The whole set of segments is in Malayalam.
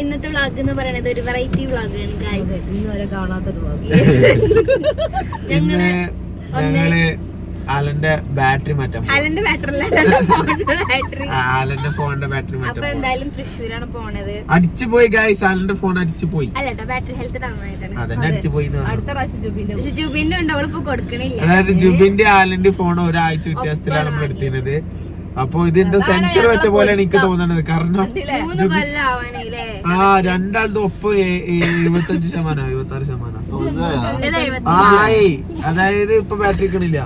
ഇന്നത്തെ വ്ളോഗ് എന്ന് പറയുന്നത് ഒരു വെറൈറ്റി വ്ളോഗാണ് ഗായ്സ് ഇന്ന് വരെ കാണാത്തൊരു vlog. ഞങ്ങൾ ഞങ്ങൾ ആലന്റെ ബാറ്ററി മാറ്റാം. അലന്റെ ബാറ്ററി ബാറ്ററി ആ, ഫോണിന്റെ ബാറ്ററി മാറ്റാം അപ്പൊ എന്തായാലും തൃശ്ശൂരാണ് പോണത്. അടിച്ചു പോയി ഗായ്സ് അലന്റെ ഫോൺ അടിച്ചു പോയി. അല്ലട്ടോ ബാറ്ററി ഹെൽത്ത് ഡൗൺ ആയിട്ടാണ് അതന്നെ അടിച്ചു പോയി എന്ന് അടുത്ത പ്രാവശ്യം ജുബിന്റെ പക്ഷെ ജുബിന്റെ ഉണ്ട് അവളിപ്പോ കൊടുക്കണില്ല. അതായത് ജുബിന്റെ ആലന്റെ ഫോൺ ഒരാഴ്ച വ്യത്യാസത്തിലാണ് നമ്മൾ എടുത്തിരുന്നത് അപ്പൊ ഇതിന്റെ എന്തോ സെൻസർ വെച്ച പോലെ എനിക്ക് തോന്നണത്. കാരണം മൂന്ന് കൊല്ലം ആവാനല്ലേ ആ രണ്ടാളുടെ ഒപ്പം എഴുപത്തഞ്ച് ശതമാനം എഴുപത്തി ആറ് ശതമാനം ആയി. അതായത് ഇപ്പൊ ബാറ്ററി ഇക്കണില്ല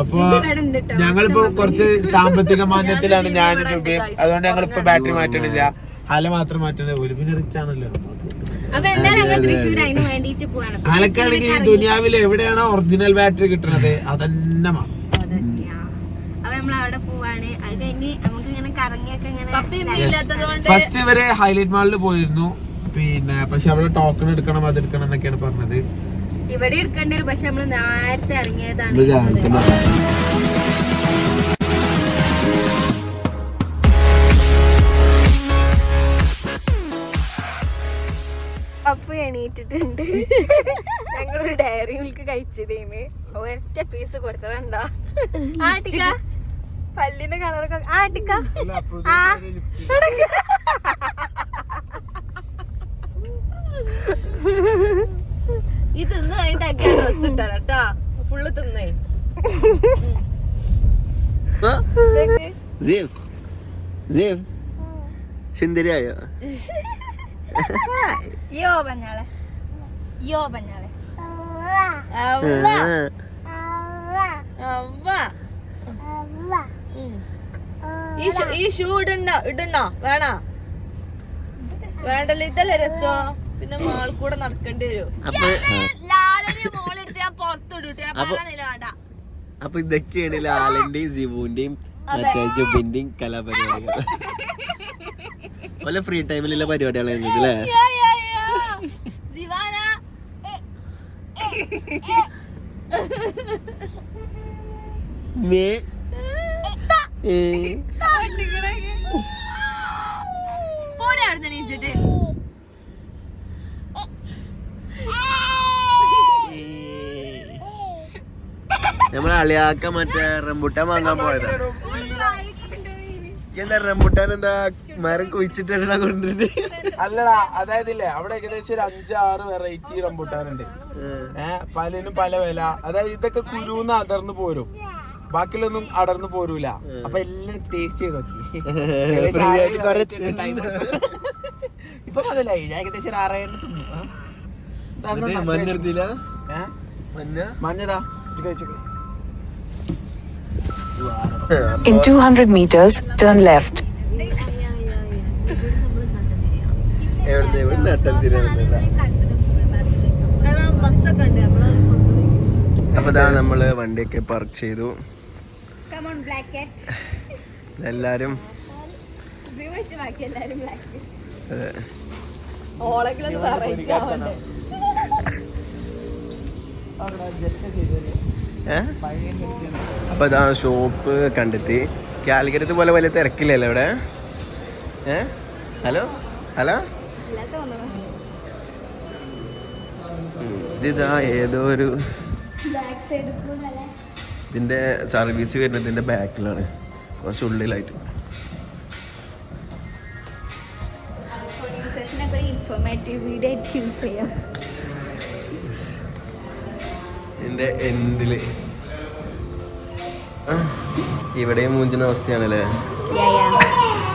അപ്പൊ. ഞങ്ങളിപ്പോ കുറച്ച് സാമ്പത്തിക മാന്യത്തിലാണ് ഞാൻ ചുബിയും അതുകൊണ്ട് ഞങ്ങൾ ഇപ്പൊ ബാറ്ററി മാറ്റണില്ല. അല മാത്രം മാറ്റണേ ഒരു പിന്നെ റിച്ച് ആണല്ലോ. അലക്കാണെങ്കിൽ ഈ ദുനിയാവിൽ എവിടെയാണോ ഒറിജിനൽ ബാറ്ററി കിട്ടണത് അതന്നെ മാ- അപ്പൊ നമ്മൾ അവിടെ പോവാണ്. അത് കഴിഞ്ഞ് നമുക്ക് ഇങ്ങനെ കറങ്ങിയൊക്കെ ഇങ്ങനെ ഫസ്റ്റ് ഇവരെ ഹൈലൈറ്റ് മാളിൽ പോയിരുന്നു. പിന്നെ പക്ഷെ അവിടെ ടോക്കൺ എടുക്കണം അത് എടുക്കണം എന്നൊക്കെയാണ് പറഞ്ഞത്. ഇവിടെ എടുക്കേണ്ടി വരും പക്ഷെ നമ്മൾ നേരത്തെ ഇറങ്ങിയതാണ് അപ്പൊ എണീറ്റിട്ടുണ്ട്. ഞങ്ങളൊരു ഡയറി മിൽക്ക് കഴിച്ചതേന്ന്. ഒരൊറ്റ പീസ് കൊടുത്തതെന്താ ആട്ടിക്ക പല്ലിന്റെ കളറൊക്കെ ആ ആ. ഈ തിന്ന് കഴിഞ്ഞിട്ട് ഡ്രസ് ഇട്ടാ കേട്ടാ ഫുള്ള് തിന്നേ. ജീവ്. Ziv. സുന്ദരിയായോ? യോ പഞ്ഞാളെ. യോ പഞ്ഞാളെ. ഈ ഷൂ ഈ ഷൂ ഇടണ്ട ഇടണോ വേണ. വേണ്ടല്ലോ ഇതല്ലേ രസോ. പിന്നെ മാൾ കൂടെ നടക്കേണ്ടി വരും. അപ്പൊ ഇതൊക്കെയാണ് ലാലന്റെയും ജിബുവിന്റെയും മറ്റേ ജുബിന്റെയും കലാപരിപാടികൾ. വല്ല ഫ്രീ ടൈമിലുള്ള പരിപാടികളായിരുന്നു അല്ലേ യാ. ദിവാന. മേ ഏ. പോടെ അവിടെ നീച്ചിട്ട് നമ്മളെ അളിയാക്ക മറ്റേ റംബുട്ടാൻ വാങ്ങാൻ പോയതാ. എന്താ റംബുട്ടാൻ എന്താ മരം കുഴിച്ചിട്ടാണ് കൊണ്ടിരുന്നത് അല്ലടാ അതായത് ഇല്ലേ അവിടെ ഏകദേശം ഒരു അഞ്ചാറ് വെറൈറ്റി റംബുട്ടാനുണ്ട്. ഏഹ് പലതിനും പല വില. അതായത് ഇതൊക്കെ കുരുന്ന് അടർന്നു പോരും. ബാക്കിയുള്ളൊന്നും അടർന്നു പോരൂല. അപ്പൊ എല്ലാം ടേസ്റ്റ് ചെയ്ത് നോക്കി. ഇപ്പൊ അതല്ലായി ഞാൻ ഏകദേശം ഒരു ആറേഴ് തിന്നു. ആ. ഇതാ എന്നാ മഞ്ഞെടുത്തില്ല ഏ? മഞ്ഞ? മഞ്ഞതാ. In 200 meters, turn left. അപ്പൊ നമ്മൾ വണ്ടിയൊക്കെ പാർക്ക് ചെയ്തു. എല്ലാരും? അപ്പൊ ഇതാ ഷോപ്പ് കണ്ടെത്തി. കാലിക്കരത്ത് പോലെ വലിയ തിരക്കില്ലല്ലോ ഇവിടെ. ഏ? ഹലോ? ഹലോ. ഇതാ ഏതോ ഒരു ഇതിന്റെ സർവീസ് വരുന്നത് ഇതിന്റെ ബാക്കിലാണ് കുറച്ച് ഉള്ളിലായിട്ട്. ഇതിന്റെ എൻഡിൽ ഇവിടെയും മൂഞ്ചിന അവസ്ഥയാണല്ലേ?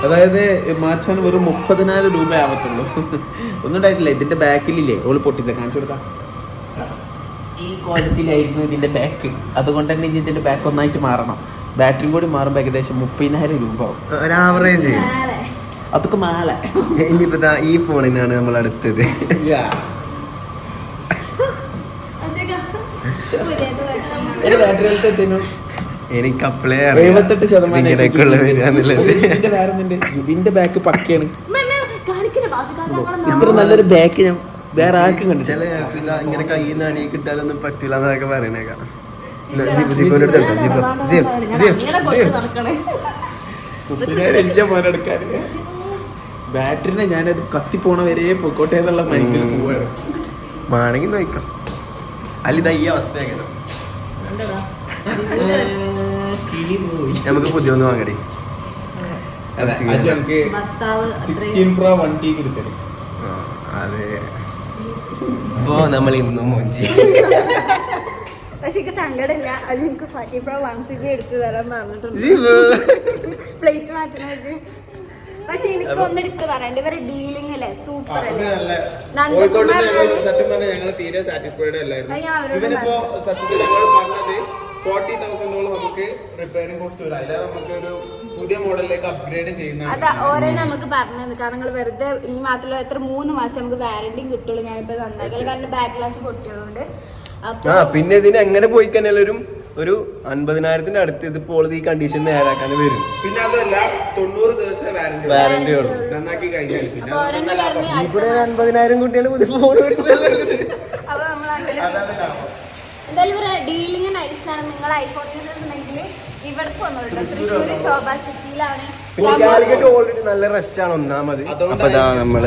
അതായത് മാറ്റാൻ വെറും മുപ്പതിനായിരം രൂപ ആവത്തുള്ളൂ. ഒന്നും ഉണ്ടായിട്ടില്ല. ഇതിന്റെ ബാക്കിലില്ലേ ഓൾ പൊട്ടില്ല കാണിച്ചു കൊടുക്കാം. ഈ ക്വാളിറ്റിയിലായിരുന്നു ഇതിന്റെ ബാക്ക് അതുകൊണ്ട് തന്നെ ഇനി ഇതിന്റെ ബാക്ക് ഒന്നായിട്ട് മാറണം. ബാറ്ററിയും കൂടി മാറുമ്പോൾ ഏകദേശം മുപ്പതിനായിരം രൂപ ആവും. ഒരു ആവറേജ് അതൊക്കെ മാല. ഇനിയിപ്പോ ഈ ഫോണിനാണ് നമ്മൾ അടുത്തത്. എനിക്ക് അപ്പളേ എഴുപത്തെട്ട് ശതമാനം ജുബിന്റെ ബാക്ക് പക്കയാണ്. ഇത്ര നല്ലൊരു ബാക്ക് ഞാൻ വേറെ ആർക്കും കണ്ടു ചില ആൾക്ക് ഇതാ ഇങ്ങനെ കയ്യിൽ നിന്ന് അണി കിട്ടാനൊന്നും പറ്റില്ല എന്നൊക്കെ പറയണേക്കാം. ബാറ്ററിനെ ഞാനത് കത്തിപ്പോണ വരെ പൊക്കോട്ടെ എന്നുള്ള മൈൻഡിൽ ഉം. പോവാണ്. വേണമെങ്കിൽ നോക്കാം. അല്ല ഇതാ ഈ കിളി പോയി. നമുക്ക് പുതിയൊന്ന് വാങ്ങടി. അതെ അത് നമുക്ക് സിക്സ്റ്റീൻ പ്രോ വൺ ടി കൊടുത്തരും. ആ, അതെ. ഇപ്പോ നമ്മൾ ഇന്നും മോഞ്ചി പക്ഷെ എനിക്ക് സങ്കടമില്ല അത് എനിക്ക് ഫാറ്റി പ്രോ വൺ സി ബി എടുത്തു തരാൻ പറഞ്ഞിട്ടുണ്ട്. പ്ലേറ്റ് മാറ്റണത് പക്ഷെ എനിക്ക് ഒന്നെടുത്ത് പറയണ്ട ഇവരെ ഡീലിംഗ് അല്ലേ? സൂപ്പർ അല്ലേ? നന്ദകുമാർ സത്യം പറഞ്ഞാൽ ഞങ്ങൾ തീരെ സാറ്റിസ്ഫൈഡ് അല്ലായിരുന്നു. ഇവനിപ്പോ സത്യത്തിൽ ഞങ്ങൾ പറഞ്ഞത് ഫോർട്ടി തൗസൻഡോളം നമുക്ക് റിപ്പയറിംഗ് കോസ്റ്റ് വരും. അല്ലാതെ നമുക്ക് ഒരു പുതിയ മോഡലിലേക്ക് അപ്ഗ്രേഡ് ചെയ്യുന്ന അതാ ഓരോ നമുക്ക് പറഞ്ഞത്. കാരണം നിങ്ങൾ വെറുതെ ഇനി മാത്രമല്ല എത്ര മൂന്ന് മാസം നമുക്ക് വാറണ്ടിയും കിട്ടുള്ളൂ. ഞാനിപ്പോ നന്നാക്കി കാരണം ബാക്ക് ഗ്ലാസ് പൊട്ടിയതുകൊണ്ട്. ആ പിന്നെ ഇതിന് എങ്ങനെ പോയി കഴിഞ്ഞാൽ ഒരു ഒരു അൻപതിനായിരത്തിന്റെ അടുത്ത് ഇതിപ്പോൾ ഈ കണ്ടീഷൻ നേരാക്കാൻ വരും. പിന്നെ അതല്ല തൊണ്ണൂറ് ദിവസം വാറണ്ടി വാറന്റി ഉള്ളൂ. നന്നാക്കി കഴിഞ്ഞാൽ പിന്നെ ഇവിടെ അൻപതിനായിരം കുട്ടികൾ പുതിയ ഫോൺ. എന്തായാലും ഡീലിംഗ് നൈസ് ആണ്. നിങ്ങൾ ഐഫോൺ യൂസേഴ്സ് ഉണ്ടെങ്കിൽ ഇവിടെ വന്നോളൂ തൃശ്ശൂർ ശോഭ സിറ്റിയിലാണ്. കാലിക്കറ്റ് ഓൾറെഡി നല്ല റഷ് ആണ് ഒന്നാമത്. അപ്പൊ നമ്മൾ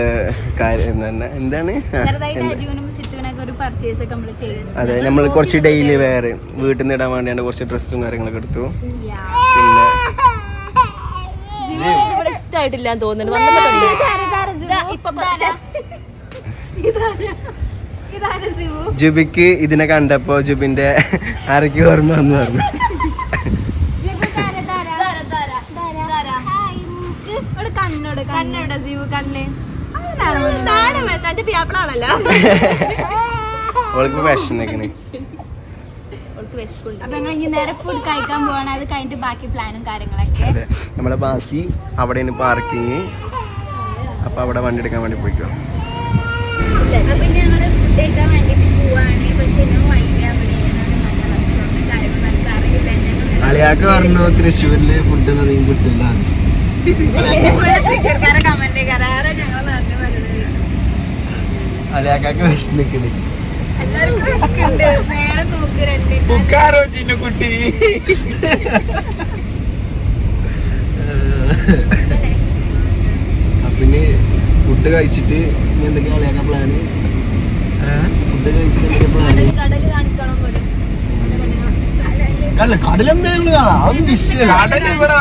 കാര്യം എന്താണ്? അതെ നമ്മൾ കുറച്ച് ഡെയിലി വേറെ വീട്ടിൽ നിന്ന് ഇടാൻ വേണ്ടിയാണ് കുറച്ച് ഡ്രസ്സും കാര്യങ്ങളൊക്കെ എടുത്തു. പിന്നെ തോന്നുന്നു. ജുബിക്ക് ഇതിനെ കണ്ടപ്പോ ജുബിന്റെ ആരൊക്കെ ഓർമ്മ വന്നു പറഞ്ഞു കണ്ണോട് കണ്ണെവിടെ സിവു കണ്ണ് തന്റെ പിയാപ്പിളാണല്ലോ അവൾക്ക് വിഷന്നേക്കണ് അവൾക്ക് വിശക്കുണ്ട് അപ്പൊ ഞങ്ങൾ ഇനി നേരെ ഫുഡ് കഴിക്കാൻ പ്ലാനും കാര്യങ്ങളൊക്കെ. അതെ. നമ്മളെ ബാസി അവിടെയാണ് പാർക്കിങ് അപ്പൊ അവിടെ വണ്ടി എടുക്കാൻ വേണ്ടി പോയിക്കോ. അളിയാക്ക് പറഞ്ഞു തൃശ്ശൂരിൽ ഫുഡ് ഒന്നും അധികം കിട്ടില്ല. നോക്ക് രണ്ട്. ഉക്കാരോ ചിന്നുകുട്ടി അപ്പൊ ഇനി ഫുഡ് കഴിച്ചിട്ട് ഇനി എന്തൊക്കെയാ അളിയാക്ക പ്ലാന് ഫുഡ് കഴിച്ചിട്ട് എന്തൊക്കെയാ പ്ലാന് കടൽ കാണിക്കണം പോലും. കടല കടലെന്താ ഞങ്ങൾ കാണാം അത് വിശ്വ കടൽ ഇവിടെ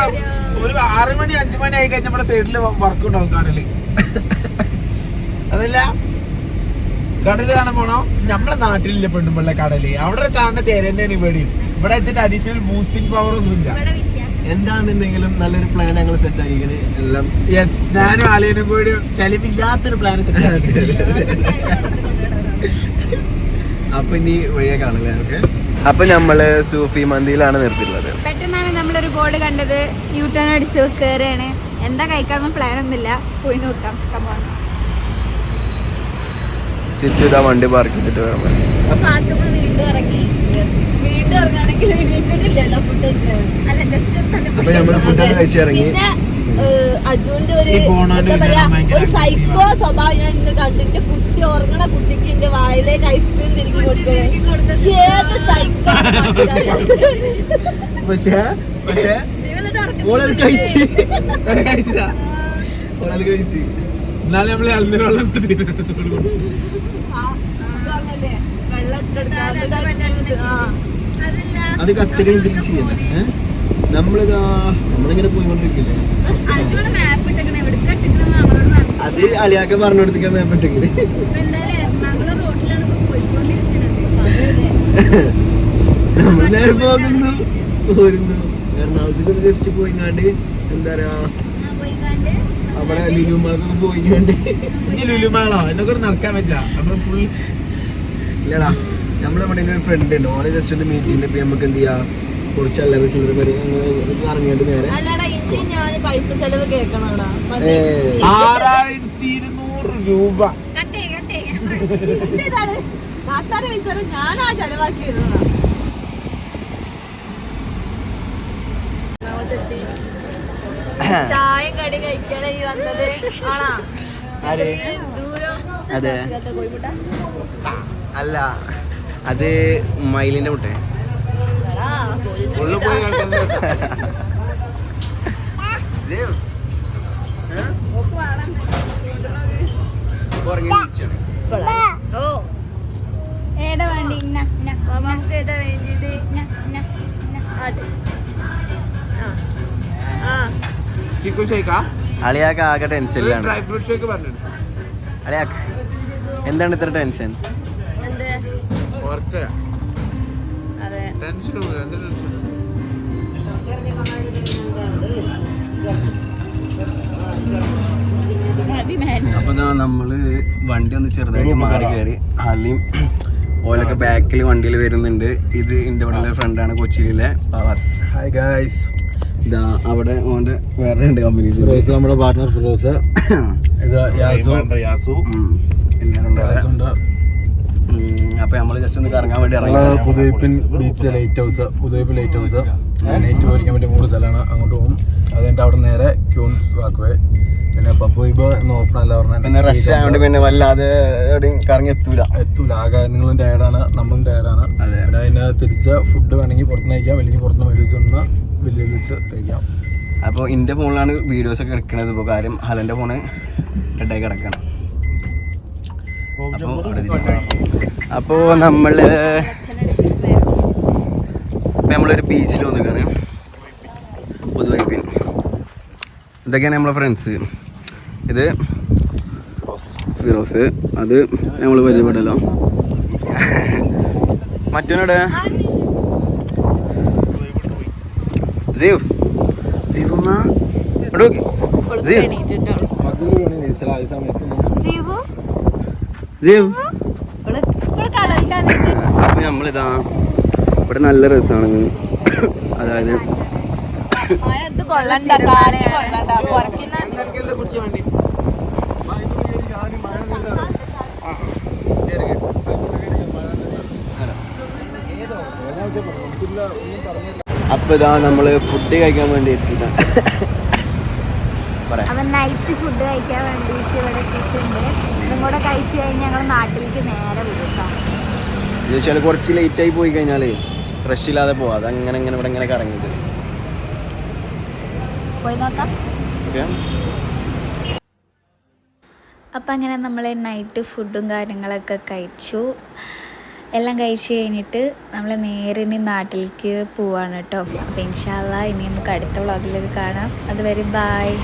ഒരു ആറ് മണി അഞ്ചു മണി ആയി കഴിഞ്ഞാൽ നമ്മുടെ സൈഡിൽ വർക്ക് ഉണ്ടാവും കടൽ അതല്ല കടൽ കാണാൻ പോണോ? നമ്മളെ നാട്ടിലില്ല പെണ്ണുമ്പിള്ള കടൽ. അവിടെ കാണുന്ന തേരന്നെയാണ് ഇവിടെ. ഇവിടെ വെച്ചിട്ട് അഡീഷണൽ ബൂസ്റ്റിംഗ് പവർ ഒന്നുമില്ല ഇവിടെ വ്യത്യാസം. എന്താണെന്നുണ്ടെങ്കിലും നല്ലൊരു പ്ലാൻ ഞങ്ങൾ സെറ്റ് ആക്കിക്കണ്. എല്ലാം യെസ് ഞാനും ആലയനും കൂടി ചെലവില്ലാത്തൊരു പ്ലാൻ സെറ്റ് അപ്പൊ ഇനി വഴിയെ കാണില്ലേ അപ്പൊ നമ്മൾ സൂഫി മന്തിയിലാണ് നിർത്തിയിട്ടുള്ളത്. നമ്മളൊരു ബോർഡ് കണ്ടത് യൂ ടേൺ അടിച്ച് കയറുകയാണ് എന്താ കഴിക്കാമെന്ന് പ്ലാൻ ഒന്നുമില്ല. പോയി നോക്കാം. ഇതാ വണ്ടി പാർക്ക് ചെയ്തിട്ട് വരാൻ അപ്പൊ പാത്തുമ്മ വീണ്ടും ഇറങ്ങി. വീണ്ടും ഇറങ്ങാണെങ്കിൽ എണീച്ചിട്ടില്ലല്ലോ ഫുഡ് അല്ല ജസ്റ്റ് പിന്നെ അജുവിന്റെ ഒരു ഒരു സൈക്കോ സ്വഭാവം ഞാൻ ഇന്ന് കണ്ടിട്ട് കുട്ടി ഉറങ്ങണ കുട്ടിക്ക് എന്റെ വായിലേക്ക് ഐസ്ക്രീം തിരികെ കൊടുക്കണേ ഏത് സൈക്കോ പക്ഷേ പക്ഷേ ഓളത് കഴിച്ച് ഓളത് കഴിച്ച് എന്നാലും നമ്മൾ കൊടുത്തിരുന്നു അത് കത്തിരി തിരിച്ച് ചെയ്യണം? നമ്മളിതാ നമ്മളിങ്ങനെ പോയിക്കൊണ്ടിരിക്കില്ലേ മാപ്പ് അത് അളിയാക്ക പറഞ്ഞു കൊടുത്തിട്ട് റോട്ടിലാണ് പോയിക്കൊണ്ടിരിക്കുന്നത് നമ്മൾ നേരെ പോകുന്നു പോരുന്നു എറണാകുളത്തേക്ക് ജസ്റ്റ് പോയിങ്ങാണ്ട് എന്താ പറയാ അവിടെ ലുലുമാളൊക്കെ പോയിങ്ങാണ്ട്. ലുലുമാളോ? എന്നെ കൂടെ നടക്കാൻ പറ്റാ നമ്മൾ ഫുൾ ഇല്ലടാ നമ്മളിവിടെ ഒരു ഫ്രണ്ട് ഉണ്ട്. ഓളെ ജസ്റ്റ് ഒന്ന് മീറ്റ് ഇപ്പൊ നമുക്ക് എന്ത് ചെയ്യാ? കുറച്ച് അല്ലറ ചില്ലറ പേര് ഇറങ്ങിയിട്ട് നേരെ. അല്ലടാ ഇനി ഞാൻ പൈസ ചെലവ് കേൾക്കണോടാ മതി. ഏയ്. ആറായിരത്തി ഇരുന്നൂറ് രൂപ ഞാൻ ആ ഇതാണ്. ചായ കടി കഴിക്കാനായി വന്നത്. ആണാ? ആര്? ഇത്രയും ദൂരം അതെ. കോഴിമുട്ട അല്ല അത് മയിലിന്റെ മുട്ടേ. ഉള്ളു പോയി ഏതാ വേണ്ടി? ഇന്ന ഇന്ന മാമാക്ക് ഏതാ വേണ്ടിയത് ചിക്കു ഷേക്കാ? അളിയാക്ക് ആകെ ടെൻഷനിലാണ് ഡ്രൈ ഫ്രൂട്ട് ഷേക്ക് പറഞ്ഞു അളിയാക്ക് എന്താണ് ഇത്ര ടെൻഷൻ അപ്പൊ നമ്മൾ വണ്ടി ഒന്ന് ചെറുതായിട്ട് മാറി കയറി. അലിയും ഓലൊക്കെ ബാക്കിൽ വണ്ടിയിൽ വരുന്നുണ്ട്. ഇത് എന്റെ ഇവിടെ ഫ്രണ്ടാണ് കൊച്ചിയിലെ. പവാസ്. ഹായ് ഗായ്സ് ഇതാ അവിടെ ഓന്റെ വേറെ ഉണ്ട്. കമ്പനീസ് ഫിറോസ് നമ്മുടെ പാർട്ട്ണർ ഫിറോസ്. ഇത് യാസു. എല്ലാവരും ഉണ്ട് അപ്പൊ നമ്മൾ ജസ്റ്റ് ഒന്ന് കറങ്ങാൻ വേണ്ടി ഇറങ്ങി നമ്മൾ beach lighthouse Puthuvype lighthouse night പോയിരിക്കാൻ പറ്റിയ മൂന്ന് സ്ഥലമാണ് അങ്ങോട്ട് പോകും. അത് കഴിഞ്ഞിട്ട് അവിടെ നേരെ ക്യൂൺസ് വാക്ക്വേ പിന്നെ പപ്പുബ എന്ന് ഓപ്പൺ അല്ല പറഞ്ഞാൽ റഷ് ആയതുകൊണ്ട് പിന്നെ വല്ലാതെ എവിടെയും കറങ്ങി എത്തൂല. എത്തൂല. ആകെ നിങ്ങളും ടയർഡാണ് നമ്മളും ടയർഡാണ് അതെ. അതിന് തിരിച്ച് ഫുഡ് വേണമെങ്കിൽ പുറത്തുനിന്ന് കഴിക്കാം അല്ലെങ്കിൽ പുറത്തുനിന്ന് മേടിച്ചൊന്ന് വലിയ കഴിക്കാം അപ്പോൾ എന്റെ ഫോണിലാണ് വീഡിയോസ് ഒക്കെ എടുക്കണത്. ഇപ്പോൾ കാര്യം ഹലന്റെ ഫോണ് ഡെഡായി കിടക്കണം. അപ്പോൾ അപ്പോൾ നമ്മൾ നമ്മളൊരു ബീച്ചിൽ വന്നിക്കാണ്. പുതുവൈപ്പിൻ ഇതൊക്കെയാണ് നമ്മളെ ഫ്രണ്ട്സ് ഇത് ഫിറോസ്. അത് നമ്മൾ പരിചയപ്പെട്ടല്ലോ മറ്റോനോടെ ജീവ്. ജീവ്. ജീവു? അപ്പൊ നമ്മളിതാ ഇവിടെ നല്ല രസമാണ് അതായത് ഇത് കൊള്ളണ്ട അപ്പൊ ഇതാ നമ്മൾ ഫുഡ് കഴിക്കാൻ വേണ്ടി എത്തിയത് അവൻ നൈറ്റ് ഫുഡ് കഴിക്കാൻ വേണ്ടിയിട്ട് ഇവിടെ എത്തിയിട്ടുണ്ട്. ഇതും കൂടെ കഴിച്ച് കഴിഞ്ഞ് ഞങ്ങൾ നാട്ടിലേക്ക് നേരെ കുറച്ച് ലേറ്റ് ആയി പോയി കഴിഞ്ഞാലേ റഷ് ഇല്ലാതെ പോവാ. അത് അങ്ങനെ അങ്ങനെ ഇവിടെ ഇങ്ങനെ കറങ്ങിയത്. പോയി നോക്കാം. ഓക്കെ. അപ്പം അങ്ങനെ നമ്മൾ നൈറ്റ് ഫുഡും കാര്യങ്ങളൊക്കെ കഴിച്ചു. എല്ലാം കഴിച്ച് കഴിഞ്ഞിട്ട് നമ്മൾ നേരെ ഇനി നാട്ടിലേക്ക് പോവാണ് കേട്ടോ. അപ്പം ഇൻഷാല്ല ഇനി നമുക്ക് അടുത്ത വ്ളോഗിലൊക്കെ കാണാം. അതുവരെ ബായ്